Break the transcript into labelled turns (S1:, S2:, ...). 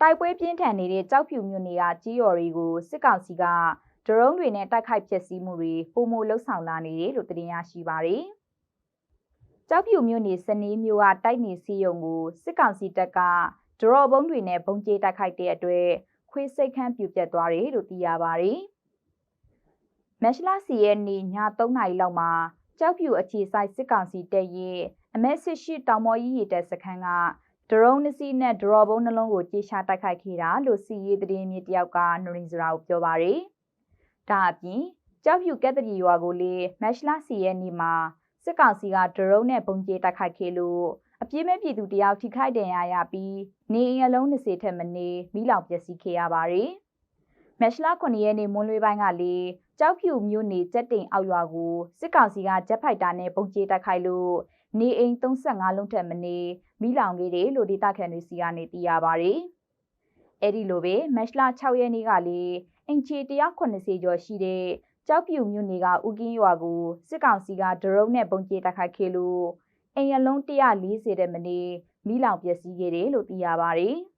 S1: တိုက်ပွဲပြင်းထန်နေတဲ့ကြောက်ဖြူမြို့နယ်ကကြီးရော်တွေကိုစစ်ကောင်စီကဒရုန်းတွေနဲ့တိုက်ခိုက်ဖျက်ဆီးမှုတွေပုံမလှုပ်ဆောင်လာနေတယ်လို့သတင်းရရှိပါရယ်။ကြောက်ဖြူမြို့နယ်စနေမြို့ကတိုက်နေစီယုံကိုစစ်ကောင်စီတပ်ကဒရော်ဘုံတွေနဲ့ဘုံကျဲတိုက်ခိုက်တဲ့အတွက်ခွေးစိတ်ခန့်ပြူပြတ်သွားတယ်လို့သိရပါရယ်။မက်ရှလာစီရဲ့နေ့ည3နာရီလောက်မှာကြောက်ဖြူအခြေဆိုင်စစ်ကောင်စီတပ်ရဲ့အမဲစစ်ရှိတောင်မော်ကြီးရတပ်စခန်းက ဒရုန်းနှစ်စီးနဲ့ဒရော်ဘုံနှလုံးကိုကြေရှာတိုက်ခိုက်ခဲ့တာလို့စီရေးသတင်းမြေတယောက်ကနရင်စရာကိုပြောပါရယ်။ဒါအပြင်ကြောက်ဖြူကက်တရီရွာကိုလေမက်ရှလာစီရဲ့နေ့မှာစစ်ကောင်စီကဒရုန်းနဲ့ဘုံကျဲတိုက်ခိုက်ခဲ့လို့အပြည့်မဲ့ပြည်သူတယောက်ထိခိုက်ဒဏ်ရာရပြီးနေအိမ်အလုံး20ထက်မနေမိလောင်ပျက်စီးခဲ့ရပါတယ်။မက်ရှလာ9ရက်နေ့မွန်းလွဲပိုင်းကလေကြောက်ဖြူမြို့နယ်ကျက်တိန်အောက်ရွာကိုစစ်ကောင်စီကဂျက်ဖိုက်တာနဲ့ပုံကျဲတိုက်ခိုက်လို့ နေအိမ်35လုံးထက်မနေမိလောင်ခဲ့တယ်လို့ဒေသခံတွေစီကနေသိရပါတယ်။အဲဒီလိုပဲမက်ရှလာ6ရက်နေ့ကလေအင်ချီ180ကျော်ရှိတဲ့ကြောက်ဖြူမြို့နယ်ကဥကင်းရွာကိုစစ်ကောင်စီကဒရုန်းနဲ့ပုံကျဲတိုက်ခိုက်ခဲ့လို့အိမ်အလုံး140တဲ့မနေမိလောင်ပျက်စီးခဲ့တယ်လို့သိရပါတယ်။